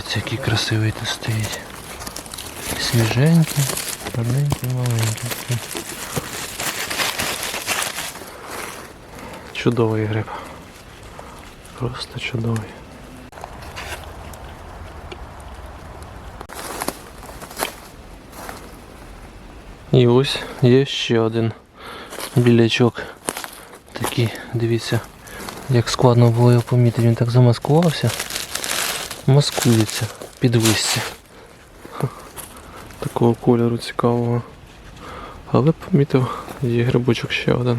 Дивіться, який красивий тут стоїть. Свіженький, гарненький, маленький. Чудовий гриб. Просто чудовий. І ось є ще один білячок. Такий, дивіться, як складно було його помітити, він так замаскувався. Маскується під листя. Такого кольору цікавого. Але помітив, є грибочок ще один.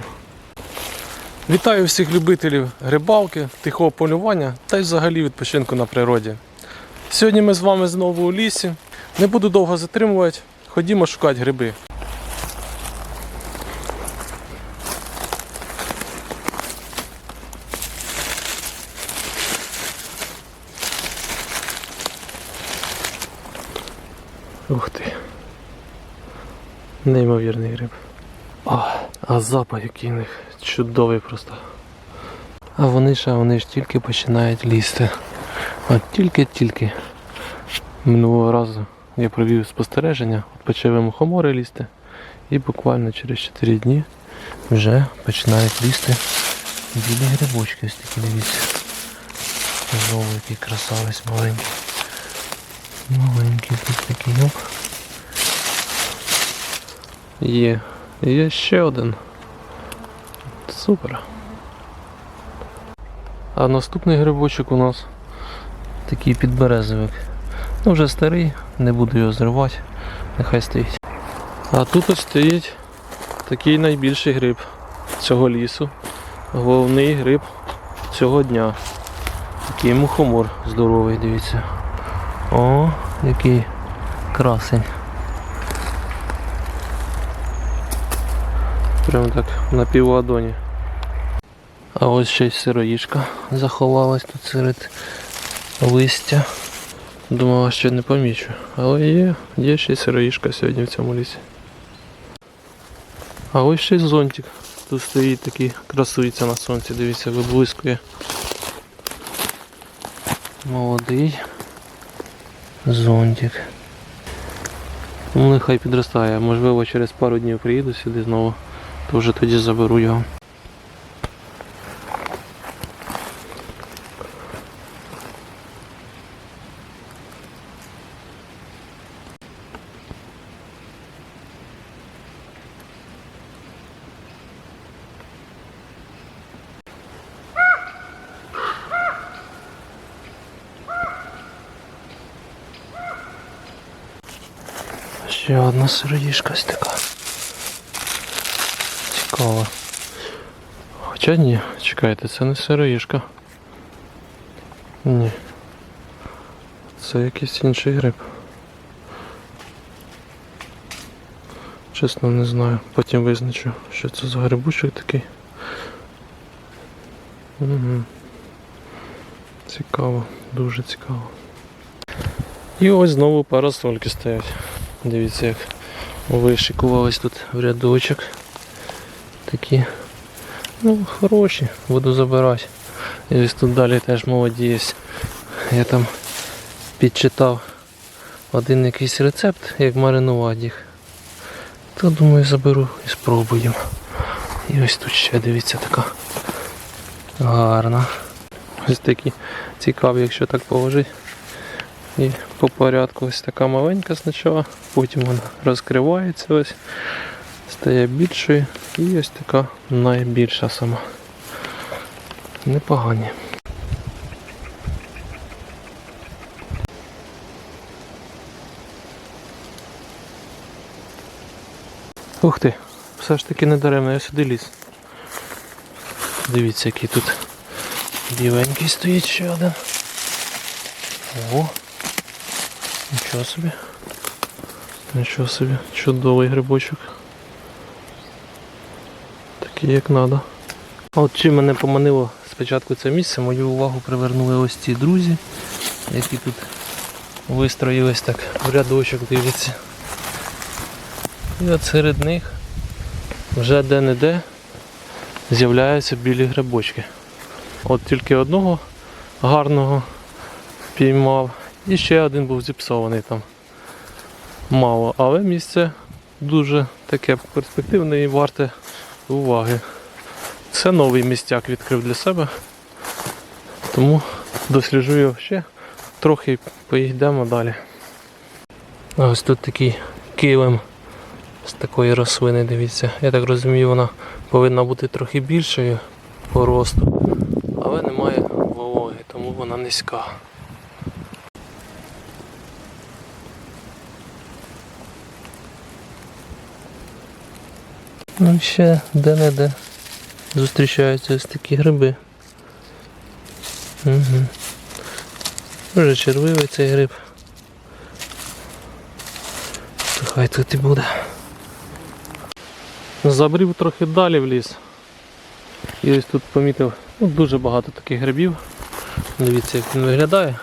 Вітаю всіх любителів грибалки, тихого полювання та й взагалі відпочинку на природі. Сьогодні ми з вами знову у лісі. Не буду довго затримувати, ходімо шукати гриби. Ух ти. Неймовірний гриб. О, а запах який у них чудовий просто. А вони а вони ж тільки починають лізти. От тільки-тільки. Минулого разу я провів спостереження, от почали мухомори лізти. І буквально через 4 дні вже починають лізти білі грибочки. Ось такі дивіться. Знову який красавець маленький. Маленький тут такий оп. Є. Є ще один. Супер. А наступний грибочок у нас такий підберезовик. Ну вже старий, не буду його зривати, нехай стоїть. А тут ось стоїть такий найбільший гриб цього лісу. Головний гриб цього дня. Такий мухомор здоровий, дивіться. О, який красень. Прямо так на півладоні. А ось ще й сироїшка заховалась тут серед листя. Думала, що не помічу. Але є, є ще й сироїшка сьогодні в цьому лісі. А ось ще й зонтик. Тут стоїть такий, красується на сонці, дивіться, виблискує. Молодий зонтик. Ну, нехай підростає. Можливо, через пару днів приїду сюди знову, то тоді заберу його. Ще одна сироїшка ось. Цікава. Хоча ні, чекайте, це не сироїшка. Ні. Це якийсь інший гриб. Чесно не знаю. Потім визначу, що це за грибочок такий. Угу. Цікаво, дуже цікаво. І ось знову парасольки стоять. Дивіться, як вишикувались тут в рядочок. Такі ну, хороші, буду забирати. І ось тут далі теж молоді є. Я там підчитав один якийсь рецепт, як маринувати їх. То думаю заберу і спробуємо. І ось тут ще дивіться така гарна. Ось такі цікаві, якщо так положити. І по порядку ось така маленька спочатку, потім вона розкривається ось, стає більшою і ось така найбільша сама. Непогані. Ух ти, все ж таки не даремно, я сюди ліз. Дивіться, який тут біленький стоїть ще один. О! Нічого собі. Нічого собі. Чудовий грибочок. Такий як треба. От чим мене поманило спочатку це місце, мою увагу привернули ось ці друзі, які тут вистроїлись так в рядочок, дивіться. І от серед них вже де-не-де з'являються білі грибочки. От тільки одного гарного піймав І ще один був зіпсований там. Мало, але місце дуже таке перспективне і варте уваги. Це новий містяк відкрив для себе. Тому досліджую його ще трохи поїдемо далі. А ось тут такий килим з такої рослини, дивіться. Я так розумію, вона повинна бути трохи більшою по росту, але немає вологи, тому вона низька. Ну ще де-не-де зустрічаються ось такі гриби. Угу. Вже червивий цей гриб. То хай тут і буде. Забрів трохи далі в ліс. І ось тут помітив ну, дуже багато таких грибів. Дивіться, як він виглядає.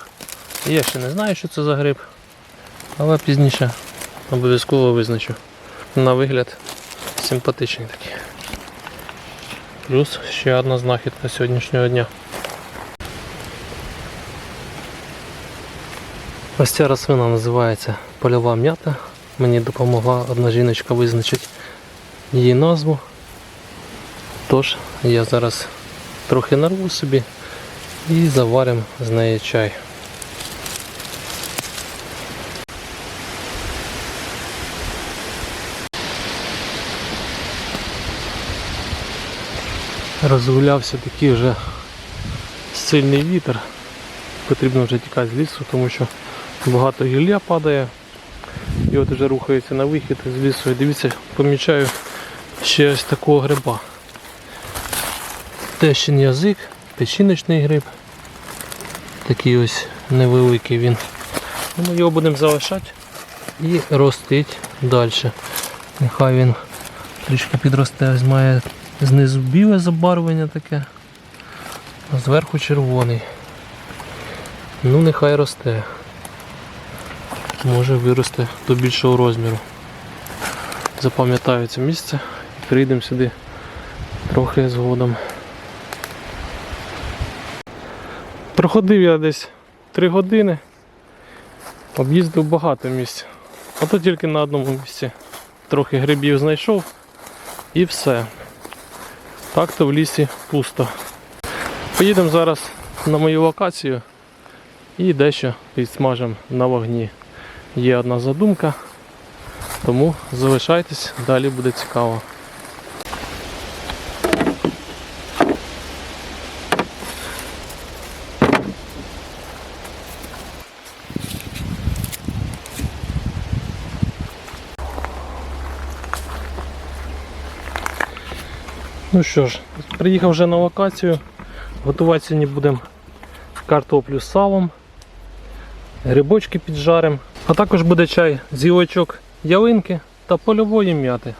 Я ще не знаю, що це за гриб, але пізніше обов'язково визначу. На вигляд симпатичний такий. Плюс ще одна знахідка сьогоднішнього дня. Ось ця рослина називається польова м'ята. Мені допомогла одна жіночка визначити її назву. Тож я зараз трохи нарву собі і заваримо з неї чай. Розгулявся такий вже сильний вітер. Потрібно вже тікати з лісу, тому що багато гілля падає. І от вже рухається на вихід з лісу. І дивіться, помічаю ще ось такого гриба. Тещин язик, печіночний гриб. Такий ось невеликий він. Ну, Ми його будемо залишати і ростить далі. Нехай він трішки підросте, має знизу біле забарвлення таке, а зверху червоний. Ну нехай росте. Може виросте до більшого розміру. Запам'ятаю це місце і прийдемо сюди трохи згодом. Проходив я десь 3 години, об'їздив багато місць. А то тільки на одному місці трохи грибів знайшов і все. Так то в лісі пусто. Поїдемо зараз на мою локацію і дещо підсмажимо на вогні. Є одна задумка, тому залишайтесь, далі буде цікаво. Ну що ж, приїхав вже на локацію. Готувати сьогодні будемо картоплю з салом, грибочки піджаримо, а також буде чай з гілочок ялинки та польової м'яти.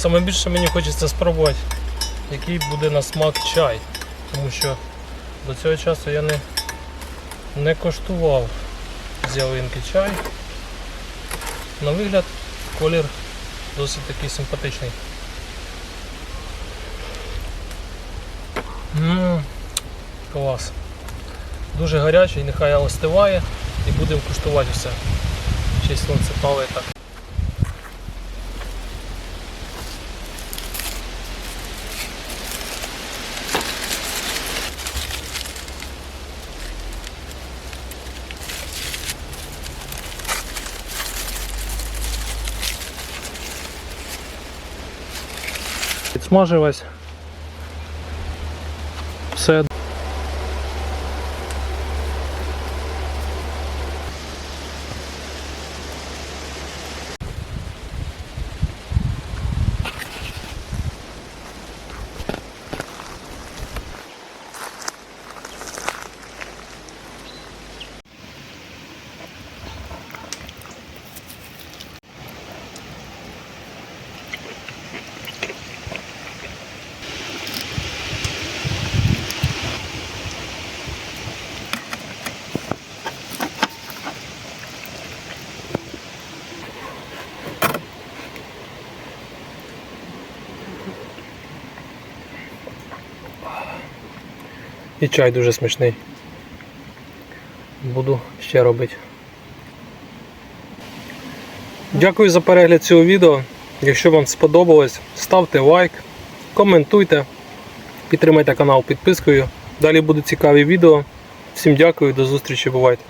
Саме більше мені хочеться спробувати, який буде на смак чай. Тому що до цього часу я не, не коштував з ялинки чай. На вигляд колір досить такий симпатичний. Ммм, клас. Дуже гарячий, нехай остиває і будемо куштувати все. Ще й сонце так. Підсмажилась. Все. І чай дуже смачний. Буду ще робити. Дякую за перегляд цього відео. Якщо вам сподобалось, ставте лайк, коментуйте, підтримайте канал підпискою. Далі будуть цікаві відео. Всім дякую, до зустрічі, бувайте!